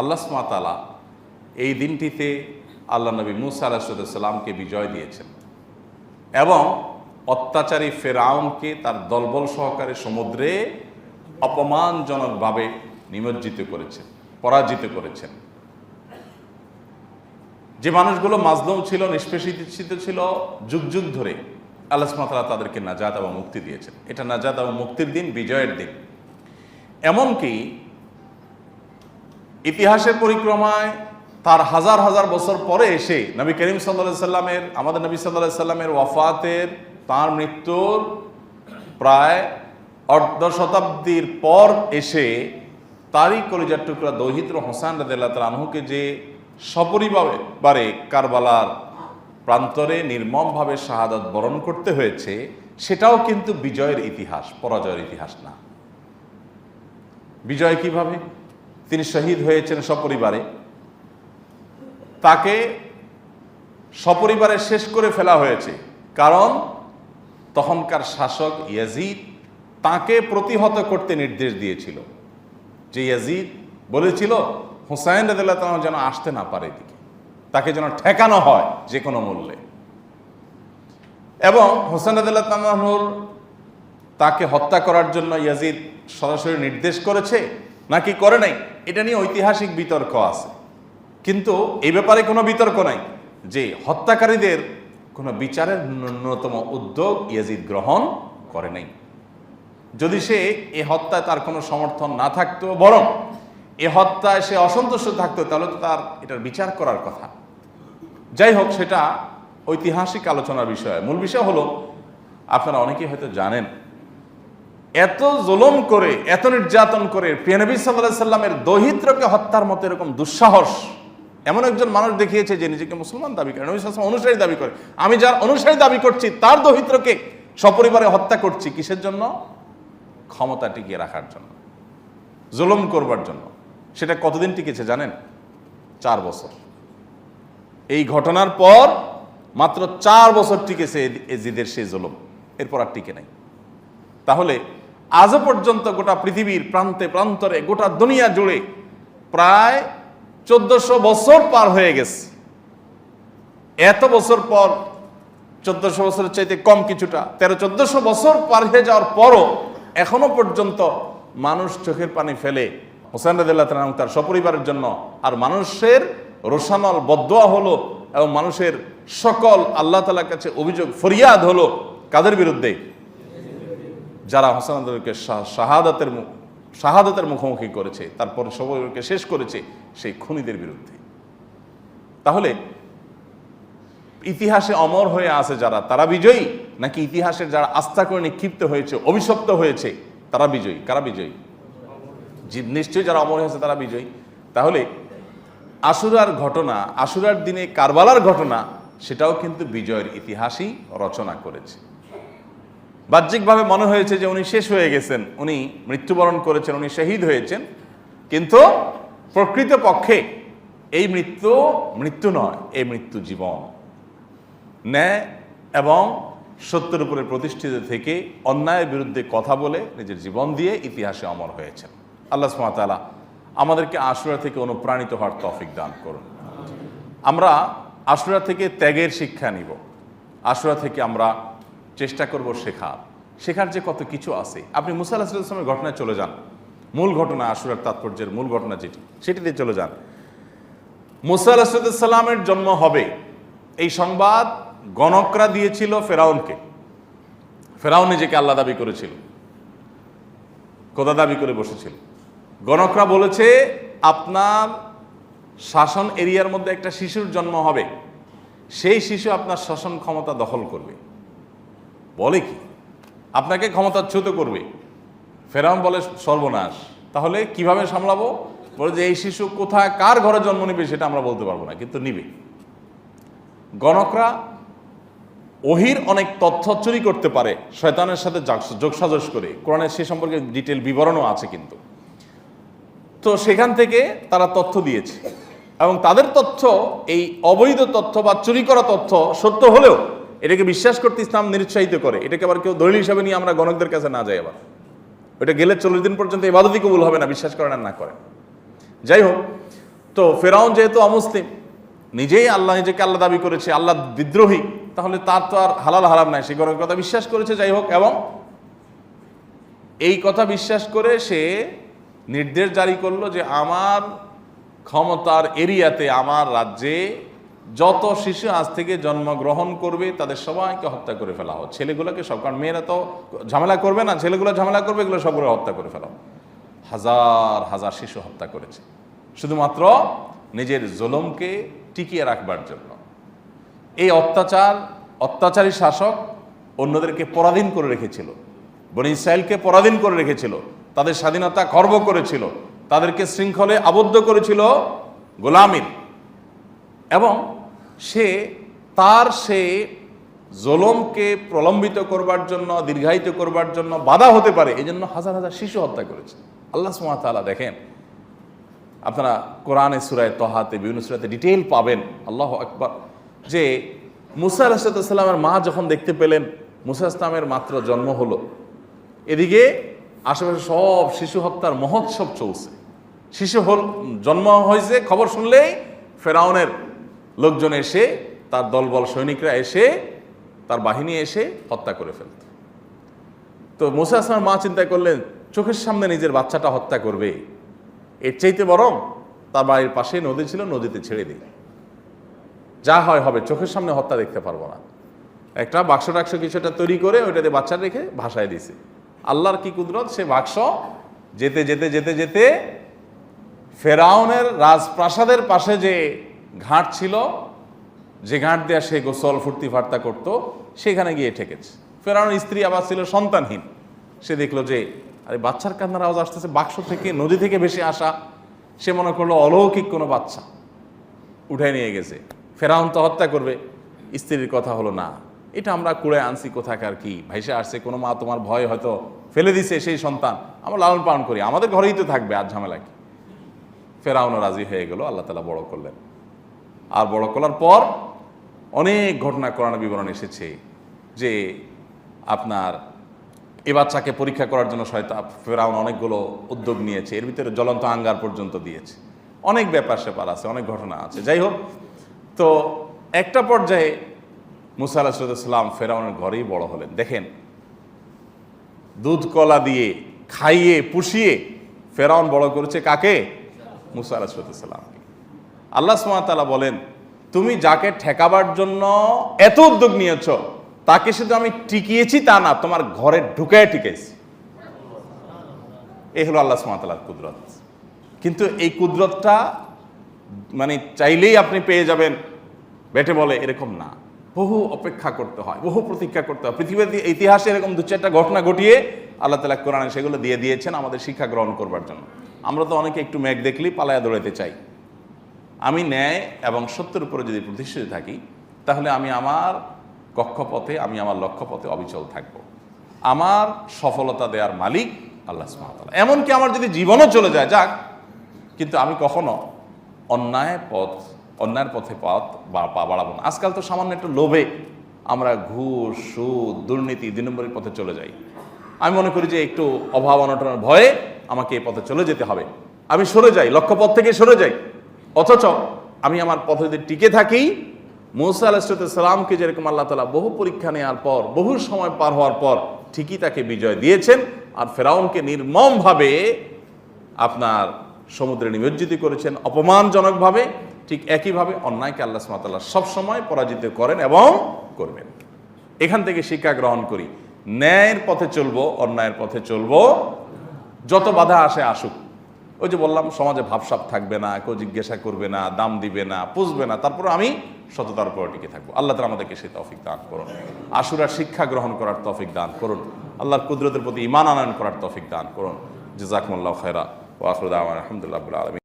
আল্লাহ সুমাতালা এই দিনটিতে আল্লাহ নবী মুসা আলাহিসাল্লামকে বিজয় দিয়েছেন এবং অত্যাচারী ফেরাউনকে তার দলবল সহকারে সমুদ্রে অপমানজনকভাবে নিমজ্জিত করেছেন, পরাজিত করেছেন। যে মানুষগুলো মাজলুম ছিল, নিষ্পেষিত ছিল, যুগ যুগ ধরে আল্লাহ সুমাতালা তাদেরকে নাজাদ এবং মুক্তি দিয়েছেন। এটা নাজাদ এবং মুক্তির দিন, বিজয়ের দিন। এমনকি ইতিহাসের পরিক্রমায় তার হাজার হাজার বছর পরে এসে নবী করিম সাল্লা সাল্লামের, আমাদের নবী সাল্লাহ সাল্লামের ওয়াফাতের তার মৃত্যুর প্রায় অর্ধ শতাব্দীর পর এসে তারই কলিজার টুকরা দৌহিত্র হোসান রাদিল্লাহ আনহুকে যে সপরিবারে কারবালার প্রান্তরে নির্মমভাবে শাহাদাত বরণ করতে হয়েছে, সেটাও কিন্তু বিজয়ের ইতিহাস, পরাজয়ের ইতিহাস না। বিজয় কীভাবে? তিনি শহীদ হয়েছেন সপরিবারে। তাকে সপরিবারে শেষ করে ফেলা হয়েছে। কারণ তখনকার শাসক ইয়াজিদ তাকে প্রতিহত করতে নির্দেশ দিয়েছিল। যে ইয়াজিদ বলেছিল, হুসাইন তাআলা যেন আসতে না পারে এদিকে। তাকে যেন ঠেকানো হয় যে কোনো মূল্যে। এবং হোসেন তালাহুর তাকে হত্যা করার জন্য ইয়াজিদ সরাসরি নির্দেশ করেছে, নাকি করে নাই? এটা নিয়ে ঐতিহাসিক বিতর্ক আছে। কিন্তু এই ব্যাপারে কোনো বিতর্ক নাই যে হত্যাকারীদের কোনো বিচারের ন্যূনতম উদ্যোগ ইয়াজিদ গ্রহণ করে নাই। যদি সে এ হত্যায় তার কোনো সমর্থন না থাকতো, বরং এ হত্যায় সে অসন্তুষ্ট থাকতো, তাহলে তো তার এটার বিচার করার কথা। যাই হোক, সেটা ঐতিহাসিক আলোচনার বিষয়। মূল বিষয় হলো, আপনারা অনেকেই হয়তো জানেন এত জুলুম করে, এত নির্যাতন করে প্রিয়নবী সাল্লাহ সাল্লামের দহিত্রকে হত্যার মতো এরকম দুঃসাহস এমন একজন মানুষ দেখিয়েছে যে নিজেকে মুসলমান দাবি করে, নবী সাল্লাম অনুসারী দাবি করে। আমি যার অনুসারী দাবি করছি, তার দহিত্রকে সপরিবারে হত্যা করছি কিসের জন্য? ক্ষমতা টিকিয়ে রাখার জন্য। জুলুম করবার জন্য। সেটা কতদিন টিকেছে জানেন? চার বছর। এই ঘটনার পর মাত্র চার বছর টিকেছে এজিদের সেই জুলুম। এরপর আর টিকে নাই। তাহলে আজও পর্যন্ত গোটা পৃথিবীর প্রান্তে প্রান্তরে, গোটা দুনিয়া জুড়ে প্রায় চোদ্দশো বছর পার হয়ে গেছে। এত বছর পর, চোদ্দশো বছরের চাইতে কম কিছুটা, তেরো, চোদ্দশো বছর পার হয়ে যাওয়ার পরও এখনও পর্যন্ত মানুষ চোখের পানি ফেলে। হোসেন রাদিল্লাহ তাআলা তার সপরিবারের জন্য। আর মানুষের রোশানল বদোয়া হলো এবং মানুষের সকল আল্লাহ তালার কাছে অভিযোগ, ফরিয়াদ হলো কাদের বিরুদ্ধে? যারা হোসেনকে শাহাদাতের মুখ শাহাদাতের মুখোমুখি করেছে, তারপর সবাইকে শেষ করেছে সেই খুনিদের বিরুদ্ধে। তাহলে ইতিহাসে অমর হয়ে আছে যারা, তারা বিজয়ী? নাকি ইতিহাসের যারা আস্থা করে নিক্ষিপ্ত হয়েছে, অভিশপ্ত হয়েছে, তারা বিজয়ী? কারা বিজয়ী? জি- নিশ্চয়ই যারা অমর হয়েছে তারা বিজয়ী। তাহলে আশুরার ঘটনা, আশুরার দিনে কারবালার ঘটনা, সেটাও কিন্তু বিজয়ের ইতিহাসই রচনা করেছে। বাহ্যিকভাবে মনে হয়েছে যে উনি শেষ হয়ে গেছেন, উনি মৃত্যুবরণ করেছেন, উনি শহীদ হয়েছেন, কিন্তু প্রকৃত পক্ষে এই মৃত্যু মৃত্যু নয়, এই মৃত্যু জীবন। ন্যায় এবং সত্যের উপরে প্রতিষ্ঠিত থেকে অন্যায়ের বিরুদ্ধে কথা বলে নিজের জীবন দিয়ে ইতিহাসে অমর হয়েছেন। আল্লাহ সুমাতালা আমাদেরকে আশুরা থেকে অনুপ্রাণিত হওয়ার তফিক দান করুন। আমরা আশুরা থেকে ত্যাগের শিক্ষা নিব। আশুরা থেকে আমরা চেষ্টা করব শেখার। শেখার যে কত কিছু আছে। আপনি মুসা আলাহিসামের ঘটনায় চলে যান। মূল ঘটনা আশুরার তাৎপর্যের মূল ঘটনা যেটি সেটিতে চলে যান। মুসা আলাহিসাল্লামের জন্ম হবে। এই সংবাদ গণকরা দিয়েছিল ফেরাউনকে। ফেরাউন নিজেকে আল্লাহ দাবি করেছিল। কোথা দাবি করে বসেছিল। গণকরা বলেছে, আপনার শাসন এরিয়ার মধ্যে একটা শিশুর জন্ম হবে। সেই শিশু আপনার শাসন ক্ষমতা দখল করবে। বলে কি? আপনাকে ক্ষমতাচ্যুত করবে। ফেরাম বলে, সর্বনাশ। তাহলে কীভাবে সামলাবো? বলে যে, এই শিশু কোথায়, কার ঘরে জন্ম নেবে সেটা আমরা বলতে পারব না, কিন্তু নিবে। গণকরা ওহির অনেক তথ্য চুরি করতে পারে, শয়তানের সাথে যাগ- যোগসাজশ করে। কোরআনের সে সম্পর্কে ডিটেল বিবরণও আছে কিন্তু। তো সেখান থেকে তারা তথ্য দিয়েছে। এবং তাদের তথ্য, এই অবৈধ তথ্য বা চুরি করা তথ্য সত্য হলেও এটাকে বিশ্বাস করতে ইসলাম নিরুৎসাহিত করে। এটাকে আবার কেউ দলিল হিসাবে নিয়ে আমরা গণকদের কাছে না যাই আবার। ওটা গেলে চল্লিশ দিন পর্যন্ত এবাদতই কবুল হবে না, বিশ্বাস করেন আর না করেন। যাই হোক, তো ফেরাউন যেহেতু অমুসলিম, নিজেই আল্লাহ নিজেকে আল্লাহ দাবি করেছে, আল্লাহ বিদ্রোহী, তাহলে তার তো আর হালাল হারাম নাই। সে গরমের কথা বিশ্বাস করেছে, যাই হোক, এবং এই কথা বিশ্বাস করে সে নির্দেশ জারি করল যে আমার ক্ষমতার এরিয়াতে, আমার রাজ্যে যত শিশু আজ থেকে জন্মগ্রহণ করবে, তাদের সবাইকে হত্যা করে ফেলা হোক। ছেলেগুলোকে সব, কারণ মেয়েরা তো ঝামেলা করবে না, ছেলেগুলো ঝামেলা করবে, এগুলো সবগুলো হত্যা করে ফেলা। হাজার হাজার শিশু হত্যা করেছে। শুধুমাত্র নিজের জুলুমকে টিকিয়ে রাখবার জন্য। এই অত্যাচার, অত্যাচারী শাসক অন্যদেরকে পরাধীন করে রেখেছিল। বনি পরাধীন করে রেখেছিল। তাদের স্বাধীনতা খর্ব করেছিল। তাদেরকে শৃঙ্খলে আবদ্ধ করেছিল গোলামির। এবং সে তার সে জলমকে প্রলম্বিত করবার জন্য, দীর্ঘায়িত করবার জন্য বাধা হতে পারে। এই জন্য হাজার হাজার শিশু হত্যা করেছে। আল্লাহ সুমাতালা দেখেন, আপনারা কোরআনে সুরায় তহাতে, বিভিন্ন সুরাতে ডিটেল পাবেন। আল্লাহ আকবর। যে মুসা আলাহিসাল্লামের মা যখন দেখতে পেলেন, মুসা ইসলামের মাত্র জন্ম হলো। এদিকে আশেপাশে সব শিশু হত্যার মহোৎসব চলছে। শিশু হল, জন্ম হয়েছে, খবর শুনলেই ফেরাউনের লোকজন এসে, তার দলবল সৈনিকরা এসে, তার বাহিনী এসে হত্যা করে ফেলত। তো মুসা আসলামের মা চিন্তা করলেন, চোখের সামনে নিজের বাচ্চাটা হত্যা করবে। এর চাইতে বরং তার বাড়ির পাশে নদী ছিল, নদীতে ছেড়ে দিই। যা হয় হবে, চোখের সামনে হত্যা দেখতে পারব না। একটা বাক্স টাক্স কিছুটা তৈরি করে ওইটাতে বাচ্চা রেখে ভাসায় দিছে। আল্লাহর কি কুদরত? সে বাক্স যেতে যেতে যেতে যেতে ফেরাউনের রাজপ্রাসাদের পাশে যে ঘাট ছিল, যে ঘাট দেয়া সে গোসল, ফুর্তি, ফার্তা করত, সেখানে গিয়ে ঠেকেছে। ফেরাউনের স্ত্রী আবার ছিল সন্তানহীন। সে দেখল যে, আরে বাচ্চার কান্নার আওয়াজ আসতেছে, বাক্স থেকে, নদী থেকে ভেসে আসা। সে মনে করল, অলৌকিক কোনো বাচ্চা। উঠাই নিয়ে গেছে। ফেরাউন তো হত্যা করবে। স্ত্রীর কথা হলো, না, এটা আমরা কুড়ে আনছি কোথাকার কি? ভাইসে আসছে, কোনো মা তোমার ভয় হয়তো ফেলে দিছে সেই সন্তান। আমরা লালন পালন করি, আমাদের ঘরেই তো থাকবে, আর ঝামেলা কি? ফেরাউনও রাজি হয়ে গেল, আল্লাহ তালা বড় করলেন। আর বড় করার পর অনেক ঘটনা কোরআন বিবরণ এসেছে যে আপনার এ বাচ্চাকে পরীক্ষা করার জন্য শয়তা ফেরাউন অনেকগুলো উদ্যোগ নিয়েছে। এর ভিতরে জ্বলন্ত আঙ্গার পর্যন্ত দিয়েছে। অনেক ব্যাপার স্যাপার আছে, অনেক ঘটনা আছে। যাই হোক, তো একটা পর্যায়ে মুসা আলাহিসাল্লাম ফেরাউনের ঘরেই বড় হলেন। দেখেন, দুধ কলা দিয়ে খাইয়ে পুষিয়ে ফেরাউন বড় করেছে কাকে? মুসা আলাহিসাল্লাম আল্লাহ সুমাতালা বলেন, তুমি যাকে ঠেকাবার জন্য এত উদ্যোগ নিয়েছ, তাকে শুধু আমি টিকিয়েছি তা না, তোমার ঘরে ঢুকায় টিকেছি এই হলো আল্লাহ সুমাতালার কুদরত। কিন্তু এই কুদরতটা মানে চাইলেই আপনি পেয়ে যাবেন। বেটে বলে, এরকম না। বহু অপেক্ষা করতে হয়, বহু প্রতীক্ষা করতে হয়। পৃথিবীর ইতিহাসে এরকম দু চারটা ঘটনা ঘটিয়ে আল্লাহ তালা কোরআনে সেগুলো দিয়ে দিয়েছেন আমাদের শিক্ষা গ্রহণ করবার জন্য। আমরা তো অনেকে একটু মেঘ দেখলেই পালায়া দৌড়াতে চাই। আমি ন্যায় এবং সত্যের উপরে যদি প্রতিষ্ঠিত থাকি, তাহলে আমি আমার কক্ষপথে, আমি আমার লক্ষ্যপথে অবিচল থাকব। আমার সফলতা দেওয়ার মালিক আল্লাহ সুবহানাহু এমনকি আমার যদি জীবনও চলে যায়, যাক, কিন্তু আমি কখনো অন্যায় পথ, অন্যায়ের পথে পথ বা পা বাড়াবো না। আজকাল তো সামান্য একটু লোভে আমরা ঘুষ, সুদ, দুর্নীতি দুই নম্বরের পথে চলে যাই। আমি মনে করি যে একটু অভাব অনটনের ভয়ে আমাকে এই পথে চলে যেতে হবে। আমি সরে যাই, লক্ষ্যপথ থেকে সরে যাই। অথচ আমি আমার পথে টিকে থাকি, মৌসা আলাহিসামকে যেরকম আল্লাহ তালা বহু পরীক্ষা নেওয়ার পর, বহু সময় পার হওয়ার পর ঠিকই তাকে বিজয় দিয়েছেন আর ফেরাউনকে নির্মমভাবে আপনার সমুদ্রে নিমজ্জিত করেছেন অপমানজনকভাবে, ঠিক একইভাবে অন্যায়কে আল্লাহ সুমাতাল্লাহ সবসময় পরাজিত করেন এবং করবেন। এখান থেকে শিক্ষা গ্রহণ করি, ন্যায়ের পথে চলবো, অন্যায়ের পথে চলবো, যত বাধা আসে আসুক। ওই যে বললাম, সমাজে ভাবসাপ থাকবে না, কেউ জিজ্ঞাসা করবে না, দাম দিবে না, পুষবে না, তারপর আমি সততার উপর টিকে থাকব। আল্লাহ তালা আমাদেরকে সেই তফিক দান করুন। আশুরার শিক্ষা গ্রহণ করার তফিক দান করুন। আল্লাহর কুদরতের প্রতি ইমান আনয়ন করার তফিক দান করুন। জিজাকমুল্লাহ খেরা ও আখরুদ্দাহ আলহামদুলিল্লাহ আলমী